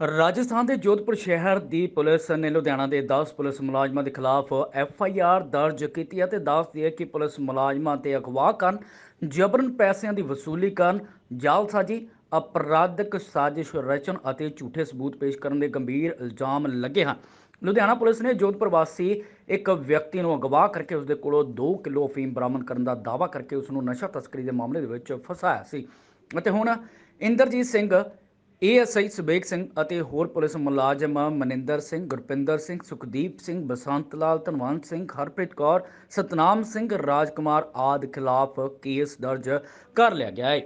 ਰਾਜਸਥਾਨ ਦੇ ਜੋਧਪੁਰ ਸ਼ਹਿਰ ਦੀ ਪੁਲਿਸ ਨੇ ਲੁਧਿਆਣਾ ਦੇ 10 ਪੁਲਿਸ ਮੁਲਾਜ਼ਮਾਂ ਦੇ ਖਿਲਾਫ ਐਫ ਆਈ ਆਰ ਦਰਜ ਕੀਤੀ ਹੈ ਤੇ ਦੱਸਦੀ ਹੈ ਕਿ ਪੁਲਿਸ ਮੁਲਾਜ਼ਮਾਂ ਤੇ ਅਗਵਾ ਕਰਨ, ਜਬਰਨ ਪੈਸਿਆਂ ਦੀ ਵਸੂਲੀ ਕਰਨ, ਜਾਲਸਾਜੀ, ਅਪਰਾਧਕ ਸਾਜ਼ਿਸ਼ ਰਚਨ ਅਤੇ ਝੂਠੇ ਸਬੂਤ ਪੇਸ਼ ਕਰਨ ਦੇ ਗੰਭੀਰ ਇਲਜ਼ਾਮ ਲੱਗੇ ਹਨ। ਲੁਧਿਆਣਾ ਪੁਲਿਸ ਨੇ ਜੋਧਪੁਰ ਵਾਸੀ ਇੱਕ ਵਿਅਕਤੀ ਨੂੰ ਅਗਵਾ ਕਰਕੇ ਉਸ ਦੇ ਕੋਲੋਂ 2 ਕਿਲੋ ਅਫੀਮ ਬਰਾਮਦ ਕਰਨ ਦਾ ਦਾਅਵਾ ਕਰਕੇ ਉਸ ਨੂੰ ਨਸ਼ਾ ਤਸਕਰੀ ਦੇ ਮਾਮਲੇ ਦੇ ਵਿੱਚ ਫਸਾਇਆ ਸੀ। ਅਤੇ ਹੁਣ ਇੰਦਰਜੀਤ ਸਿੰਘ ਏਐਸਆਈ ਸੁਬੇਗ ਸਿੰਘ ਅਤੇ ਹੋਰ ਪੁਲਿਸ ਮੁਲਾਜ਼ਮ ਮਨਿੰਦਰ ਸਿੰਘ, ਗੁਰਪਿੰਦਰ ਸਿੰਘ, ਸੁਖਦੀਪ ਸਿੰਘ, ਬਸੰਤ ਲਾਲ ਧਨਵੰਤ ਸਿੰਘ, ਹਰਪ੍ਰੀਤ ਕੌਰ, ਸਤਨਾਮ ਸਿੰਘ, ਰਾਜਕੁਮਾਰ ਆਦਿ ਖਿਲਾਫ ਕੇਸ ਦਰਜ ਕਰ ਲਿਆ ਗਿਆ ਹੈ।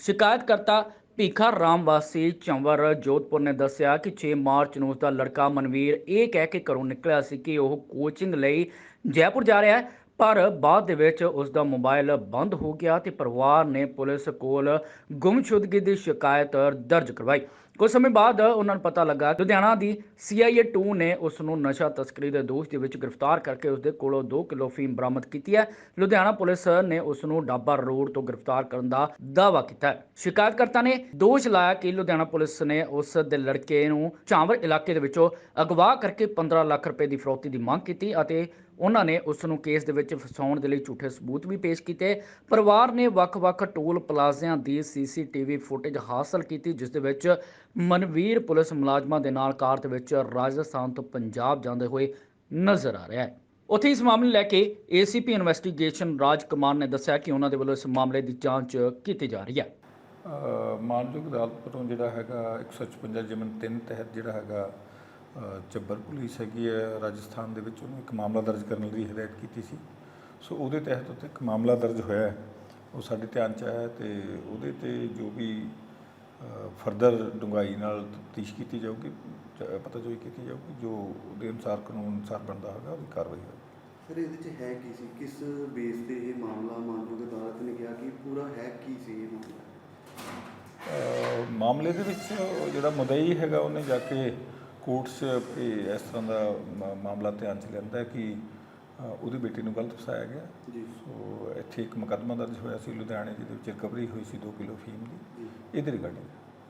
ਸ਼ਿਕਾਇਤਕਰਤਾ ਭੀਖਾ ਰਾਮ ਵਾਸੀ ਚੰਵਰ ਜੋਧਪੁਰ ਨੇ ਦੱਸਿਆ ਕਿ 6 ਮਾਰਚ ਨੂੰ ਉਸ ਦਾ ਲੜਕਾ ਮਨਵੀਰ ਇਹ ਕਹਿ ਕੇ ਘਰੋਂ ਨਿਕਲਿਆ ਸੀ ਕਿ ਉਹ ਕੋਚਿੰਗ ਲਈ ਜੈਪੁਰ ਜਾ ਰਿਹਾ ਹੈ। ਪਰ ਬਾਅਦ ਦੇ ਵਿੱਚ ਉਸ ਦਾ ਮੋਬਾਈਲ ਬੰਦ ਹੋ ਗਿਆ ਤੇ ਪਰਿਵਾਰ ਨੇ ਪੁਲਿਸ ਕੋਲ ਗੁੰਮਸ਼ੁਦਗੀ ਦੀ ਸ਼ਿਕਾਇਤ ਦਰਜ ਕਰਵਾਈ। ਕੁਝ ਸਮੇਂ ਬਾਅਦ ਉਹਨਾਂ ਨੂੰ ਪਤਾ ਲੱਗਾ, ਲੁਧਿਆਣਾ ਦੀ CIA 2 ਨੇ ਉਸ ਨੂੰ ਨਸ਼ਾ ਤਸਕਰੀ ਦੇ ਦੋਸ਼ ਦੇ ਵਿੱਚ ਗ੍ਰਿਫਤਾਰ ਕਰਕੇ ਉਸ ਦੇ ਕੋਲੋਂ 2 ਕਿਲੋ ਫੀਮ ਬਰਾਮਦ ਕੀਤੀ ਹੈ। ਲੁਧਿਆਣਾ ਪੁਲਿਸ ਨੇ ਉਸ ਨੂੰ ਡਾਬਾ ਰੋਡ ਤੋਂ ਗ੍ਰਿਫਤਾਰ ਕਰਨ ਦਾ ਦਾਅਵਾ ਕੀਤਾ ਹੈ। ਸ਼ਿਕਾਇਤਕਰਤਾ ਨੇ ਦੋਸ਼ ਲਾਇਆ ਕਿ ਲੁਧਿਆਣਾ ਪੁਲਿਸ ਨੇ ਉਸ ਦੇ ਲੜਕੇ ਨੂੰ ਚਾਂਵਰ ਇਲਾਕੇ ਦੇ ਵਿੱਚੋਂ ਅਗਵਾ ਕਰਕੇ 15 ਲੱਖ ਰੁਪਏ ਦੀ ਫਰੋਤੀ ਦੀ ਮੰਗ ਕੀਤੀ ਅਤੇ ਉਹਨਾਂ ਨੇ ਉਸ ਨੂੰ ਕੇਸ ਦੇ ਵਿੱਚ ਫਸਾਉਣ ਦੇ ਲਈ ਝੂਠੇ ਸਬੂਤ ਵੀ ਪੇਸ਼ ਕੀਤੇ। ਪਰਿਵਾਰ ਨੇ ਵੱਖ-ਵੱਖ ਟੋਲ ਪਲਾਜ਼ਿਆਂ ਦੀ ਸੀਸੀਟੀਵੀ ਫੁਟੇਜ ਹਾਸਲ ਕੀਤੀ, ਜਿਸ ਦੇ ਵਿੱਚ ਮਨਵੀਰ ਪੁਲਿਸ ਮੁਲਾਜ਼ਮਾਂ ਦੇ ਨਾਲ ਕਾਰ ਦੇ ਵਿੱਚ ਰਾਜਸਥਾਨ ਤੋਂ ਪੰਜਾਬ ਜਾਂਦੇ ਹੋਏ ਨਜ਼ਰ ਆ ਰਿਹਾ ਹੈ। ਉੱਥੇ ਇਸ ਮਾਮਲੇ ਨੂੰ ਲੈ ਕੇ ਏਸੀਪੀ ਇਨਵੈਸਟੀਗੇਸ਼ਨ ਰਾਜ ਕੁਮਾਰ ਨੇ ਦੱਸਿਆ ਕਿ ਉਹਨਾਂ ਦੇ ਵੱਲੋਂ ਇਸ ਮਾਮਲੇ ਦੀ ਜਾਂਚ ਕੀਤੀ ਜਾ ਰਹੀ ਹੈ। ਮਾਨਯੋਗ ਅਦਾਲਤ ਤੋਂ ਜਿਹੜਾ ਹੈਗਾ 156 ਜਿਮਨ 3 ਤਹਿਤ ਜਿਹੜਾ ਹੈਗਾ ਚੱਬਰ ਪੁਲਿਸ ਹੈਗੀ ਹੈ ਰਾਜਸਥਾਨ ਦੇ ਵਿੱਚ ਉਹਨੂੰ ਇੱਕ ਮਾਮਲਾ ਦਰਜ ਕਰਨ ਲਈ ਹਦਾਇਤ ਕੀਤੀ ਸੀ। ਸੋ ਉਹਦੇ ਤਹਿਤ ਉੱਤੇ ਇੱਕ ਮਾਮਲਾ ਦਰਜ ਹੋਇਆ ਹੈ। ਉਹ ਸਾਡੇ ਧਿਆਨ ਚ ਆਇਆ ਤੇ ਉਹਦੇ ਤੇ ਜੋ ਵੀ ਫਰਦਰ ਡੂੰਘਾਈ ਨਾਲ ਤਫਤੀਸ਼ ਕੀਤੀ ਜਾਊਗੀ ਪਤਾ ਜੋਈ ਕੀਤੀ ਜਾਊਗੀ ਜੋ ਉਹਦੇ ਅਨੁਸਾਰ ਕਾਨੂੰਨ ਅਨੁਸਾਰ ਬਣਦਾ ਹੋਗਾ ਉਹਦੀ ਕਾਰਵਾਈ ਹੋਵੇਗੀ ਸਰ ਇਹਦੇ ਚ ਹੈ ਕੀ ਸੀ? ਕਿਸ ਬੇਸ ਤੇ ਇਹ ਮਾਮਲਾ ਮਾਨਯੋਗ ਅਦਾਲਤ ਨੇ ਕਿਹਾ ਕਿ ਪੂਰਾ ਹੈ ਕੀ ਸੀ ਇਹ ਮਾਮਲਾ? ਮਾਮਲੇ ਦੇ ਵਿੱਚ ਜਿਹੜਾ ਮੁਦਈ ਹੈਗਾ ਉਹਨੇ ਜਾ ਕੇ ਕੋਰਟ 'ਚ ਇਹ ਇਸ ਤਰ੍ਹਾਂ ਦਾ ਮਾਮਲਾ ਧਿਆਨ 'ਚ ਲਿਆਂਦਾ ਕਿ ਉਹਦੀ ਬੇਟੀ ਨੂੰ ਗਲਤ ਫਸਾਇਆ ਗਿਆ। ਜੀ। ਸੋ ਇੱਥੇ ਇੱਕ ਮੁਕੱਦਮਾ ਦਰਜ ਹੋਇਆ ਸੀ ਲੁਧਿਆਣੇ ਜਿਹਦੇ ਵਿੱਚ ਰਿਕਵਰੀ ਹੋਈ ਸੀ 2 ਕਿਲੋ ਫੀਮ ਦੀ। ਇਹਦੇ ਰਿਗਾਰਡਿੰਗ।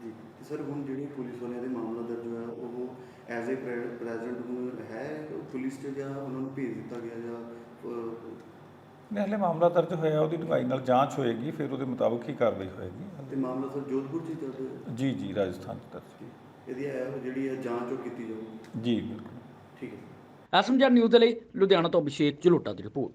ਜੀ। ਤੇ ਸਰ ਹੁਣ ਜਿਹੜੀ ਪੁਲਿਸ ਵਾਲਿਆਂ ਦੇ ਮਾਮਲਾ ਦਰਜ ਹੋਇਆ ਉਹ ਐਜ਼ ਅ ਪ੍ਰੈਜ਼ੀਡੈਂਟ ਹੁਣ ਹੈ ਪੁਲਿਸ 'ਚ ਜਾਂ ਉਹਨਾਂ ਨੂੰ ਭੇਜ ਦਿੱਤਾ ਗਿਆ ਜਾਂ ਅਹ, ਨੇ ਹਲੇ ਮਾਮਲਾ ਦਰਜ ਹੋਇਆ ਉਹਦੀ ਡੂੰਘਾਈ ਨਾਲ ਜਾਂਚ ਹੋਏਗੀ ਫਿਰ ਉਹਦੇ ਮੁਤਾਬਕ ਹੀ ਕਾਰਵਾਈ ਹੋਏਗੀ। ਤੇ ਮਾਮਲਾ ਸਰ ਜੋਧਪੁਰ 'ਚ ਰਿਹਾ ਜੀ ਜੀ ਰਾਜਸਥਾਨ 'ਚ ਦਰਜ ਇਹਦੀ ਇਹ ਜਿਹੜੀ ਹੈ ਜਾਂਚ ਉਹ ਕੀਤੀ ਜਾਊਗੀ ਜੀ ਬਿਲਕੁਲ। ਠੀਕ ਹੈ ਐਸਐਮਜੀ ਨਿਊਜ਼ ਦੇ ਲਈ ਲੁਧਿਆਣਾ ਤੋਂ ਅਭਿਸ਼ੇਕ ਝਲੋਟਾ ਦੀ ਰਿਪੋਰਟ।